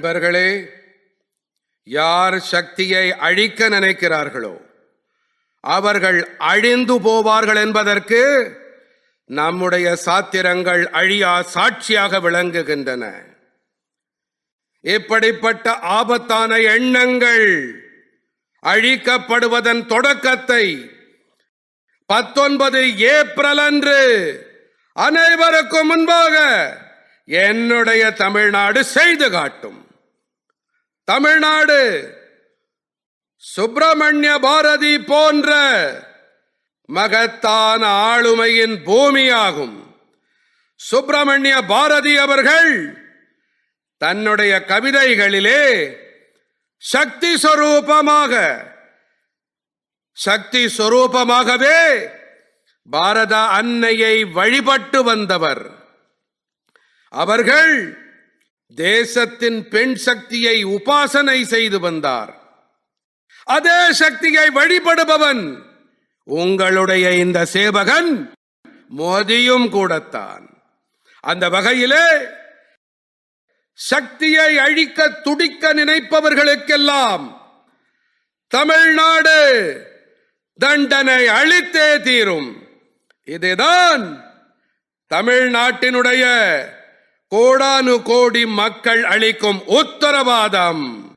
நண்பர்களே யார் சக்தியை அழிக்க நினைக்கிறார்களோ அவர்கள் அழிந்து போவார்கள் என்பதற்கு நம்முடைய சாத்திரங்கள் அழியா சாட்சியாக விளங்குகின்றன. இப்படிப்பட்ட ஆபத்தான எண்ணங்கள் அழிக்கப்படுவதன் தொடக்கத்தை பத்தொன்பது ஏப்ரல் அன்று அனைவருக்கும் முன்பாக என்னுடைய தமிழ்நாடு செய்து காட்டும். தமிழ்நாடு. சுப்பிரமணிய பாரதி போன்ற மகத்தான ஆளுமையின் பூமியாகும். சுப்பிரமணிய பாரதி அவர்கள் தன்னுடைய கவிதைகளிலே சக்தி சொரூபமாக சக்தி சொரூபமாகவே பாரத அன்னையை வழிபட்டு வந்தவர். அவர்கள் தேசத்தின் பெண் சக்தியை உபாசனை செய்து வந்தார். அதே சக்தியை வழிபடுபவன் உங்களுடைய இந்த சேவகன் மோதியும் கூடத்தான். அந்த வகையிலே சக்தியை அழிக்க துடிக்க நினைப்பவர்களுக்கெல்லாம் தமிழ்நாடு தண்டனை அளித்தே தீரும். இதுதான் தமிழ்நாட்டினுடைய கோடானு கோடி மக்கள் அளிக்கும் உத்தரவாதம்.